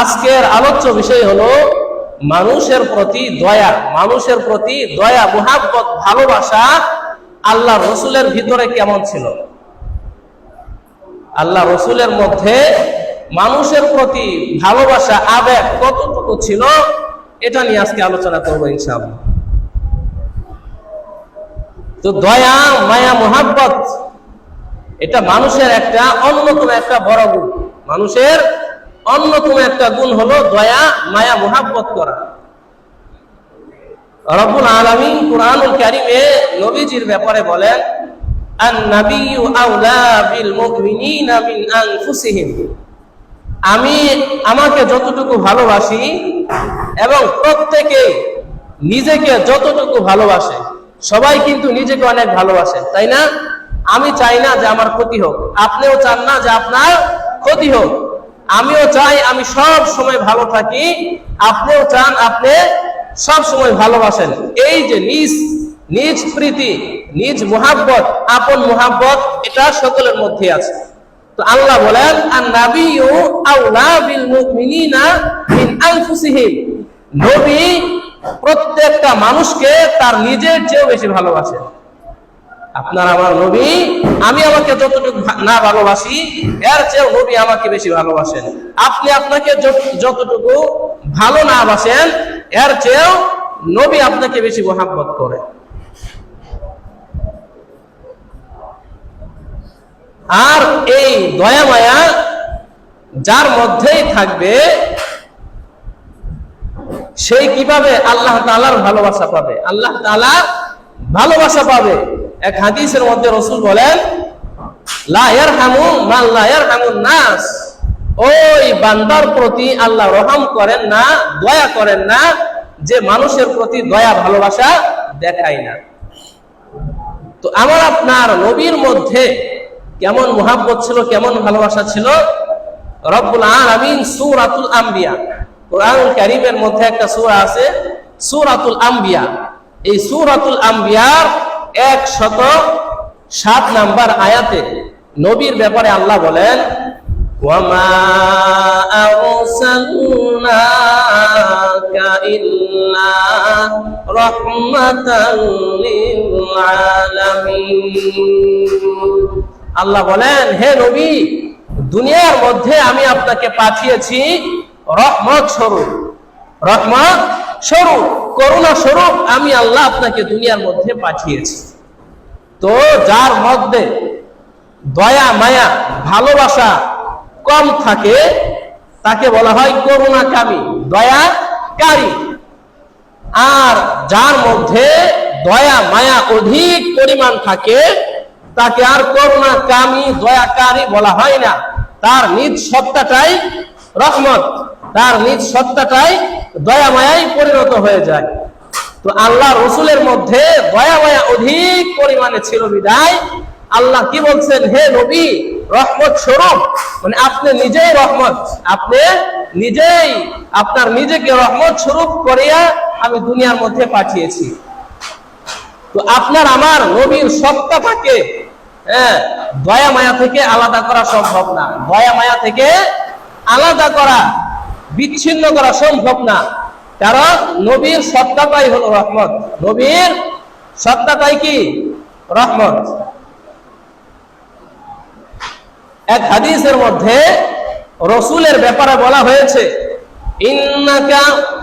আজকের আলোচ্য বিষয় হলো মানুষের প্রতি দয়া, মানুষের প্রতি দয়া, মোহাব্বত, ভালোবাসা আল্লাহ রসুলের ভিতরে কেমন ছিল? আল্লাহ রসুলের মধ্যে মানুষের প্রতি ভালোবাসা, আবেগ কতটুকু ছিল, এটা নিয়ে আজকে আলোচনা করব ইনশাআল্লাহ। তো দয়া, মায়া, মোহাব্বত, এটা মানুষের একটা অন্যতম একটা বড় গুণ। মানুষের অন্যতম একটা গুণ হলো দয়া, মায়া, মোহাব্বত করা। রব্বুল আলামিন কুরআনুল কারীমে নবীজির ব্যাপারে বলেন আমি আমাকে যতটুকু ভালোবাসি এবং প্রত্যেকে নিজেকে যতটুকু ভালোবাসে, সবাই কিন্তু নিজেকে অনেক ভালোবাসে, তাই না? আমি চাই না যে আমার ক্ষতি হোক। আপনিও চান না যে আপনার ক্ষতি হোক। আমিও চাই আমি সব সময় ভালো থাকি। আপনিও চান আপনি সব সময় ভালোবাসেন। এই যে নিজ নিজ প্রীতি, নিজ মোহাব্বত, আপন মোহাব্বত, এটা সকলের মধ্যে আছে। তো আল্লাহ বলেন আর নাবিয়ু আউলা বিল মুমিনিনা মিন আনফুসিহিম। নবী প্রত্যেকটা মানুষকে তার নিজের চেয়েও বেশি ভালোবাসেন। আপনার আমার নবী, আমি আমাকে যতটুকু না ভালোবাসি, এর চেয়েও নবী আমাকে বেশি ভালোবাসেন। আপনি আপনাকে যতটুকু ভালো না বাসেন, এর চেয়েও নবী আপনাকে বেশি মোহাব্বত করে। আর এই দয়া মায়া যার মধ্যেই থাকবে, সেই কীভাবে আল্লাহ তালার ভালোবাসা পাবে? আল্লাহ তালা ভালোবাসা পাবে। এক হাদিসের মধ্যে রসুল বলেন লায়ার নাস। ওই বান্দার প্রতি আল্লাহ রহম করেন না, দয়া করেন না, যে মানুষের প্রতি দয়া, ভালোবাসা দেখায় না। তো আমার আপনার নবীর মধ্যে কেমন মোহাব্বত ছিল, কেমন ভালোবাসা ছিল? রব্বুল আলামিন সূরাতুল আম্বিয়া কোরআন কারীমের মধ্যে একটা সূরা আছে, সূরাতুল আম্বিয়া এই সূরাতুল আম্বিয়ার 107 নাম্বার আয়াতে নবীর ব্যাপারে আল্লাহ বলেন আল্লাহ বলেন, হে নবী, দুনিয়ার মধ্যে আমি আপনাকে পাঠিয়েছি রহমত স্বরূপ। রহমত স্বরূপ, করুণা স্বরূপ আমি আল্লাহ আপনাকে দুনিয়ার মধ্যে পাঠিয়েছি। তো যার মধ্যে দয়া, মায়া, ভালোবাসা কম থাকে, তাকে বলা হয় করুণাকামী, দয়াকারী। আর যার মধ্যে দয়া, মায়া অধিক পরিমাণ থাকে, তাকে আর করুণা কামী দয়াকারী বলা হয় না। তার নিজ সত্তাটাই রহমত, তার নিজ সত্তাটাই দয়া মায়াই পরিণত হয়ে যায়। তো আল্লাহ রসুলের মধ্যে দয়া মায়া অধিক পরিমাণে ছিল বিদায় আল্লাহ কি বলছেন? হে নবী, রহমত স্বরূপ। মানে আপনি নিজেই রহমত। আপনি নিজেই, আপনার নিজেকে রহমত স্বরূপ করিয়া আমি দুনিয়ার মধ্যে পাঠিয়েছি। তো আপনার আমার নবীর সত্তা থাকে হ্যাঁ দয়া মায়া থেকে আলাদা করা সম্ভব না। দয়া মায়া থেকে আলাদা করা, বিচ্ছিন্ন করা সম্ভব না। কারণ নবীর সত্তাটাই হলো রহমত। নবীর সত্তাটাই কি? রহমত। এক হাদিসের মধ্যে রসুলের ব্যাপারে বলা হয়েছে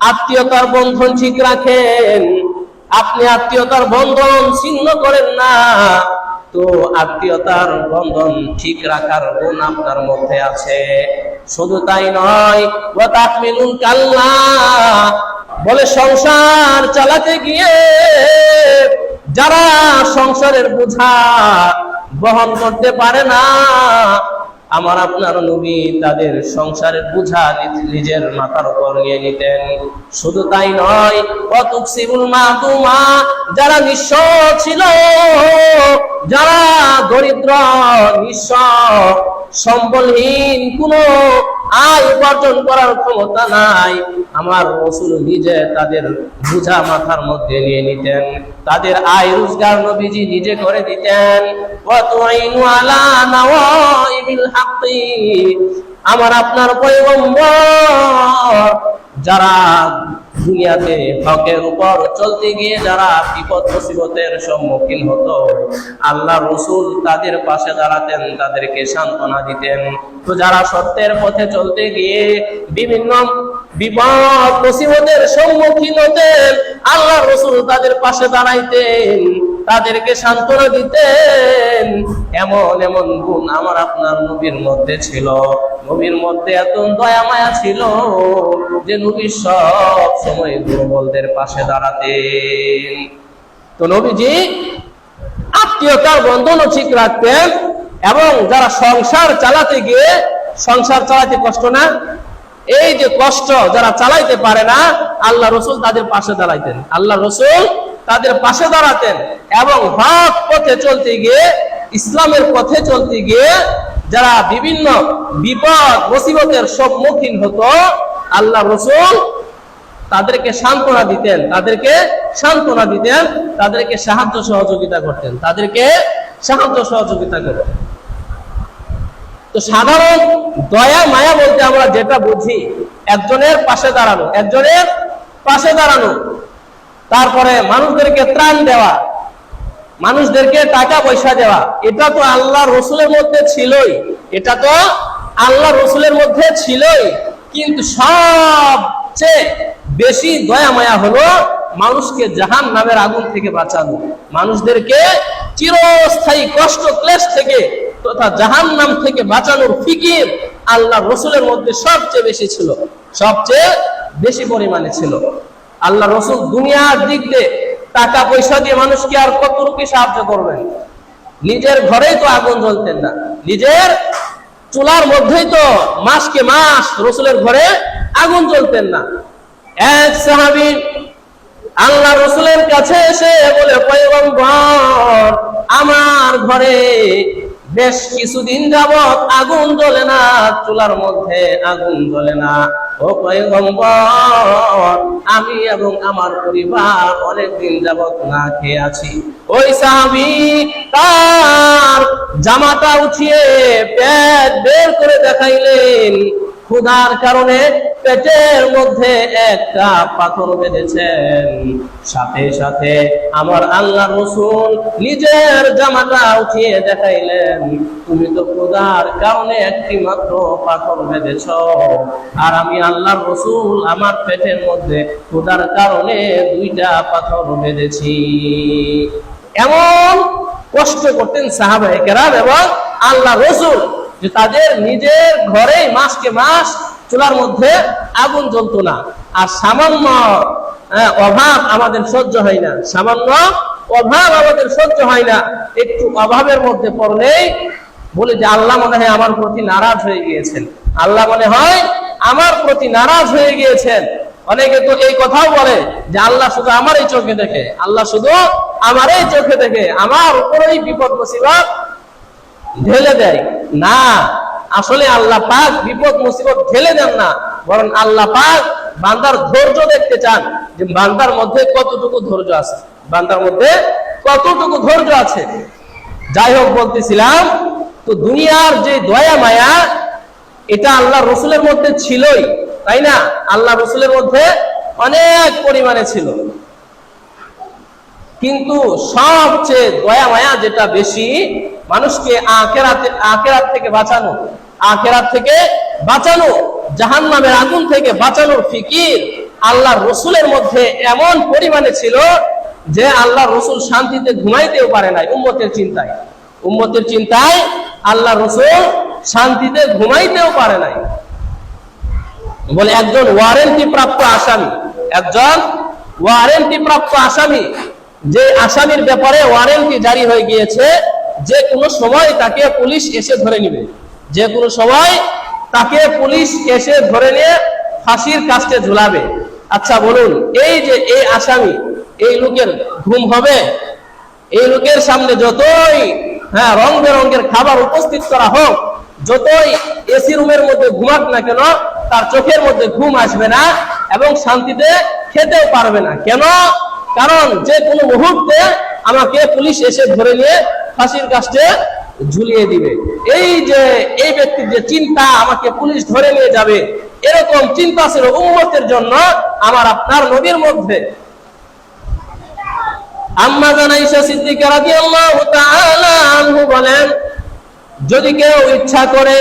আত্মীয়তার বন্ধন ঠিক রাখেন। আপনি আত্মীয়তার বন্ধন ছিন্ন করেন না। তো আত্মীয়তার বন্ধন ঠিক রাখার গুণ আপনার মধ্যে আছে। শুধু তাই নয় কাল্লা। বলে সংসার চালাতে গিয়ে যারা সংসারের বোঝা বহন করতে পারে না আমার আপনার নবী তাদের সংসারের বোঝা নিজের মাথার উপর নিয়ে নিতেন। শুধু তাই নয় মাতুমা, যারা নিঃস্ব ছিল, যারা দরিদ্র, নিঃস্ব, সম্বলহীন, কোনো আয় উপার্জন করার ক্ষমতা নাই। আমার রসুল নিজে তাদের বোঝা মাথার মধ্যে নিয়ে নিতেন। তাদের আয় রোজগার নবীজি নিজে করে দিতেন। ওয়াতুইনু আলা হাক্কি আমার আপনার পয়গম্বর, যারা দুনিয়াতে হকের উপর চলতে গিয়ে যারা বিপদ মুসিবতের সম্মুখীন হতো, আল্লাহ রসুল তাদের পাশে দাঁড়াতেন, তাদেরকে সান্ত্বনা দিতেন। তো যারা সত্যের পথে চলতে গিয়ে বিভিন্ন বিপদ, মুসিবতের সম্মুখীন হতেন, আল্লাহ তাদের পাশে দাঁড়াইতেন, তাদেরকে সান্ত্বনা দিতেন। এমন এমন গুণ আমার আপনার নবীর মধ্যে ছিল। নবীর মধ্যে এত দয়া মায়া ছিল যে নবী সব সময় দুর্বলদের পাশে দাঁড়াতেন। তো নবীজি আত্মীয়তার বন্ধনও ঠিক রাখতেন এবং যারা সংসার চালাতে গিয়ে, সংসার চালাতে কষ্ট না এই যে কষ্ট যারা চালাইতে পারে না, আল্লাহ রসুল তাদের পাশে দাঁড়াইতেন। আল্লাহ রসুল তাদের পাশে দাঁড়াতেন এবং হক পথে চলতে গিয়ে, ইসলামের পথে চলতে গিয়ে যারা বিভিন্ন বিপদ, মুসিবতের সম্মুখীন হতো, আল্লাহ রসুল তাদেরকে সান্ত্বনা দিতেন, তাদেরকে সান্ত্বনা দিতেন, তাদেরকে সাহায্য সহযোগিতা করতেন, তাদেরকে সাহায্য সহযোগিতা করতেন। তো সাধারণ দয়া, মায়া বলতে আমরা যেটা বুঝি, একজনের পাশে দাঁড়ানো, একজনের পাশে দাঁড়ানো। তারপরে মানুষদেরকে ত্রাণ দেওয়া, মানুষদেরকে টাকা পয়সা দেওয়া, এটা তো আল্লাহ রসুলের মধ্যে ছিলই, এটা তো আল্লাহ রসুলের মধ্যে ছিলই। কিন্তু সবচেয়ে বেশি দয়া, মায়া হলো মানুষকে জাহান নামের আগুন থেকে বাঁচানো। মানুষদেরকে চিরস্থায়ী কষ্ট, ক্লেশ থেকে তথা জাহান নাম থেকে বাঁচানোর ফিকির আল্লাহ রসুলের মধ্যে সবচেয়ে বেশি ছিল, সবচেয়ে বেশি পরিমাণে ছিল। আল্লাহ রসুল দুনিয়ার দিক দিয়ে টাকা পয়সা দিয়ে মানুষকে আর কতটুকু সাহায্য করবেন? নিজের ঘরেই তো আগুন জ্বলতেন না। নিজের চুলার মধ্যেই তো মাসকে মাস রসুলের ঘরে আগুন জ্বলতেন না। এক সাহাবি আল্লাহ রসুলের কাছে এসে বলে আমার ঘরে বেশ কিছুদিন যাবত আগুন জ্বলে না, চুলার মধ্যে আগুন জ্বলে না। ও পয়গম্বর, আমি এবং আমার পরিবার অনেক দিন যাবত না খেয়ে আছি। ওই সাহাবি তার জামাটা উঠিয়ে পেট বের করে দেখাইলেন। ক্ষুধার কারণে পেটের মধ্যে একটা পাথর বেঁধেছেন সাথে সাথে আমার আল্লাহ রসুল নিজের জামাটা উঠিয়ে দেখাইলেন। তুমি তো ক্ষুধার কারণে একটি মাত্র পাথর বেঁধেছ আর আমি আল্লাহ রসুল আমার পেটের মধ্যে ক্ষুধার কারণে দুইটা পাথর বেঁধেছি এমন কষ্ট করতেন সাহাবায়ে কেরাম এবং আল্লাহ রসুল যে তাদের নিজের ঘরেই মাসকে মাস চুলার মধ্যে আগুন জ্বলতো না। আর সামান্য আহ, অভাব আমাদের সহ্য হয় না। সামান্য অভাব আমাদের সহ্য হয় না। একটু অভাবের মধ্যে পড়লেই বলে যে আল্লাহ মনে হয় আমার প্রতি নারাজ হয়ে গিয়েছেন। আল্লাহ মনে হয় আমার প্রতি নারাজ হয়ে গিয়েছেন। অনেকে তো এই কথাও বলে যে আল্লাহ শুধু আমার এই চোখে দেখে। আল্লাহ শুধু আমার এই চোখে দেখে। আমার উপরেই বিপদ মুসিবত ঢেলে দেয়। না আসলে আল্লাহ পাক বিপদ, মুসিবত ঢেলে দেন না। বরং আল্লাহ পাক বান্দার ধৈর্য দেখতে চান যে বান্দার মধ্যে কতটুকু ধৈর্য আছে। বান্দার মধ্যে কতটুকু ধৈর্য আছে। যাই হোক বলতেছিলাম, তো দুনিয়ার যে দয়া মায়া, এটা আল্লাহ রসুলের মধ্যে ছিলই, তাই না? আল্লাহ রসুলের মধ্যে অনেক পরিমাণে ছিল। কিন্তু সবচেয়ে দয়া মায়া যেটা বেশি, মানুষকে আখেরাতে, আখেরাত থেকে বাঁচানো। আখেরাত থেকে বাঁচানো জাহান নামের আগুন থেকে বাঁচানোর ফিকির আল্লাহ রসুলের মধ্যে এমন পরিমাণে ছিল যে আল্লাহ রসুল শান্তিতে ঘুমাইতেও পারে নাই উম্মতের চিন্তায়। উম্মতের চিন্তায় আল্লাহ রসুল শান্তিতে ঘুমাইতেও পারে নাই। বলে একজন ওয়ারেন্টি প্রাপ্ত আসামি, একজন ওয়ারেন্টি প্রাপ্ত আসামি, যে আসামির ব্যাপারে ওয়ারেন্টি জারি হয়ে গিয়েছে, যে কোনো সময় তাকে পুলিশ এসে ধরে নিবে। যে কোনো সময় তাকে পুলিশ এসে ধরে নিয়ে ফাঁসির কাস্টে ঝুলাবে। আচ্ছা বলুন, এই যে এই আসামি, এই লোকের ঘুম হবে? এই লোকের সামনে যতই হ্যাঁ রং বেরঙের খাবার উপস্থিত করা হোক, যতই এসি রুমের মধ্যে ঘুমাক না কেন, তার চোখের মধ্যে ঘুম আসবে না এবং শান্তিতে খেতেও পারবে না। কেন? কারণ যে কোনো মুহূর্তে আমাকে পুলিশ এসে ধরে নিয়ে ফাঁসির কাছে ঝুলিয়ে দিবে। এই যে, এই ব্যক্তির যে চিন্তা আমাকে পুলিশ ধরে নিয়ে যাবে, এরকম চিন্তা ছিল উম্মতের জন্য আমার আপনার নবীর মধ্যে। আম্মা জানাইশা সিদ্দিকা আনহু বলেন, যদি কেউ ইচ্ছা করে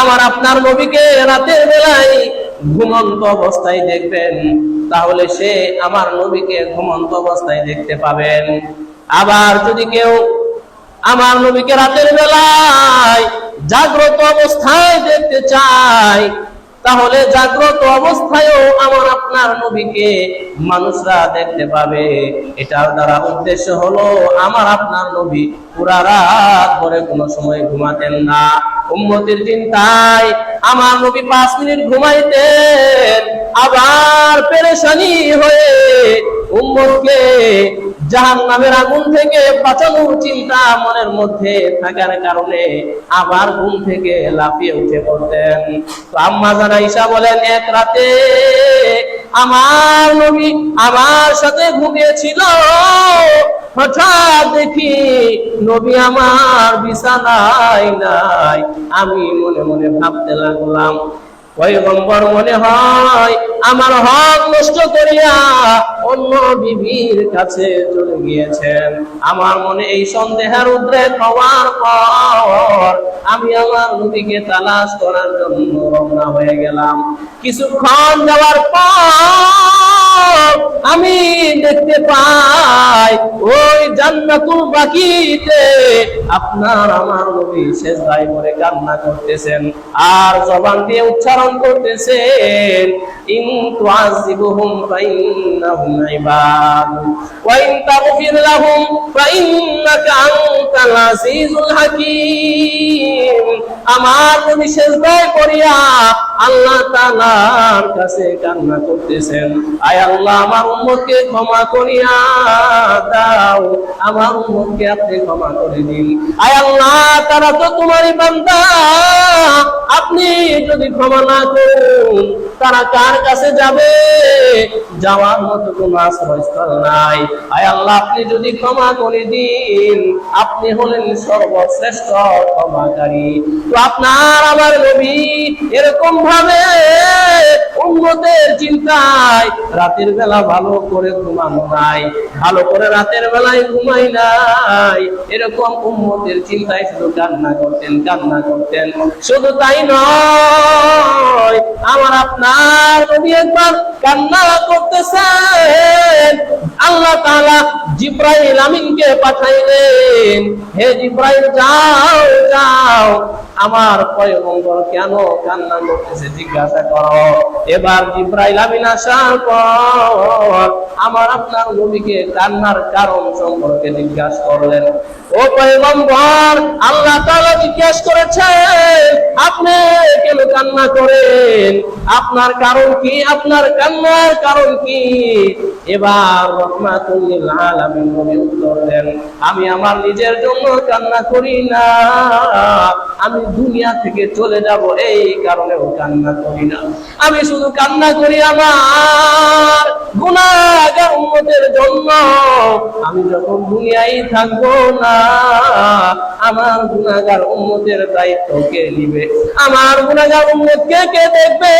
আমার আপনার নবীকে রাতের বেলায় ঘুমন্ত অবস্থায় দেখবেন, তাহলে সে আমার নবীকে ঘুমন্ত অবস্থায় দেখতে পাবেন। আবার যদি কেউ আমার নবীকে রাতের বেলায় জাগ্রত অবস্থায় দেখতে চাই। তাহলে জাগ্রত অবস্থায়ও আমার আপনার নবীকে মানুষরা দেখতে পাবে। এটার দ্বারা উদ্দেশ্য হলো, আমার আপনার নবী পুরা রাত ধরে কোনো সময় ঘুমাতেন না। উম্মতির চিন্তায় আমার নবী পাঁচ মিনিট ঘুমাইতেন। আবার পেরেশানি হয়ে উম্মতকে জাহান নামের আগুন থেকে বাঁচানোর চিন্তা মনের মধ্যে থাকার কারণে আবার ঘুম থেকে লাফিয়ে উঠে পড়তেন। তো আম্মা জানা ঈশা বলেন, এক রাতে আমার নবী আমার সাথে ঘুমিয়েছিল। হঠাৎ দেখি নবী আমার বিছানায় নাই। আমি মনে মনে ভাবতে লাগলাম পয়গম্বর মনে হয়, আমার হক নষ্ট করিয়া অন্য বিবির কাছে চলে গিয়েছেন। আমার মনে এই সন্দেহের উদ্রেক হওয়ার পর আমি আমার নদীকে তালাশ করার জন্য রওনা হয়ে গেলাম। কিছুক্ষণ যাওয়ার পর আমি দেখতে পাই, ওই আপনার আমার নবী শেষ দায় করে কান্না করতেছেন, আর জবান দিয়ে উচ্চারণ করতেছেন, ইন তুআযিবুহুম ফাইন্নাহুম ইবাদ ওয়া ইন তাগফির লাহুম ফাইন্নাকা করিয়া আল্লাহ তাআলার কাছে কান্না করতেছেন, আয় আল্লাহ, আমার উম্মতকে ক্ষমা করিয়া দাও। আমার উম্মতকে আপনি ক্ষমা করে দিন। আয় আল্লাহ, তারা তো তোমারই বান্দা। আপনি যদি ক্ষমা না করুন তারা কার কাছে যাবে? যাওয়ার মতো কোনো আশ্রয়স্থল নাই। আয় আল্লাহ, আপনি যদি ক্ষমা করে দিন, আপনি হলেন সর্বশ্রেষ্ঠ ক্ষমাকারী। তো আপনার আমার নবী এরকম ভাবে উন্নতের চিন্তায় রাতের বেলা ভালো করে ঘুমানো নাই, ভালো করে রাতের বেলায় ঘুমাই নাই। এরকম উন্মতের চিন্তায় শুধু কান্না করতেন কান্না করতেন। শুধু তাই নয়, আমার আপনার নবী একবার কান্না করতেছেন। আল্লাহ তাআলা জিব্রাইল পাঠাইলেন। হে জিব্রাইল, যাও যাও। আমার পয়গম্বর কেন কান্না করতেছে জিজ্ঞাসা করো। এবার জিব্রাইল আমিন আসার পর আমার আপনার নবীকে কান্নার কারণ সম্পর্কে জিজ্ঞাসা করলেন। ও পয়গম্বর, আল্লাহ তাআলা জিজ্ঞাসা করেছেন, আপনি কেন কান্না করেন? আপনার কারণ কি? আপনার কান্নার কারণ কি? এবার রহমাতুল লিল আলামিন নবী উত্তর দেন, আমি আমার নিজের জন্য কান্না করি না। আমি দুনিয়া থেকে চলে যাব, এই কারণেও কান্না করি না। আমি শুধু কান্না করি আমার। আমি যখন দুনিয়ায় থাকব না, আমার গুণাগার উন্মতের দায়িত্ব কে নিবে? আমার গুণাগার উন্মত কে কে দেখবে?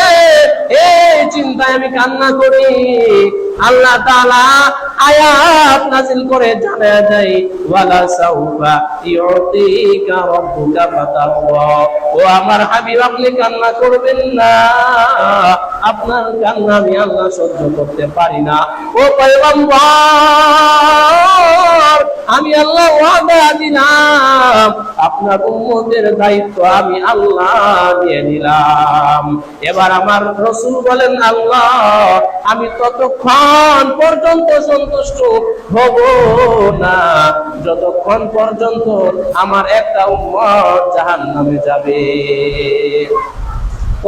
এই চিন্তায় আমি কান্না করি। আল্লাহ তাআলা আয়াত নাযিল করে জানা যায় ওয়ালা সাউফা ইউতিকা রাব্বুকা ফাতারওয়া। ও আমার হাবিব, আপনি কান্না করবেন না। আপনার কান্না আমি আল্লাহ সহ্য করতে পারি না। ও পয়গম্বর, আমি আল্লাহ ওয়াদা দিলাম। আপনার উম্মতের দায়িত্ব আমি আল্লাহ দিয়ে দিলাম। এবার আমার রসুল বলেন, আল্লাহ, আমি ততক্ষণ পর্যন্ত সন্তুষ্ট হব না, যতক্ষণ পর্যন্ত আমার একটা উম্মত জাহান নামে যাবে।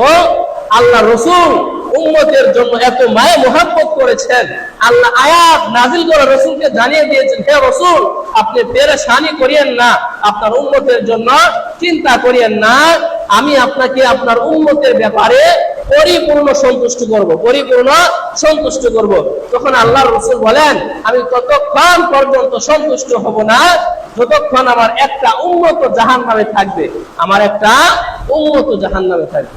ও আল্লাহ রসুল উম্মতের জন্য এত মায়া মোহাম্মত করেছেন। আল্লাহ আয়াত নাজিল করে রসুলকে জানিয়ে দিয়েছেন, হে রসুল, আপনি পেরেশানি করিয়েন না, আপনার উম্মতের জন্য চিন্তা করিয়েন না। আমি আপনাকে আপনার উম্মতের ব্যাপারে পরিপূর্ণ সন্তুষ্ট করব, পরিপূর্ণ সন্তুষ্ট করব। তখন আল্লাহ রসুল বলেন, আমি ততক্ষণ পর্যন্ত সন্তুষ্ট হব না, যতক্ষণ আমার একটা উন্নত জাহান নামে থাকবে, আমার একটা উন্নত জাহান নামে থাকবে।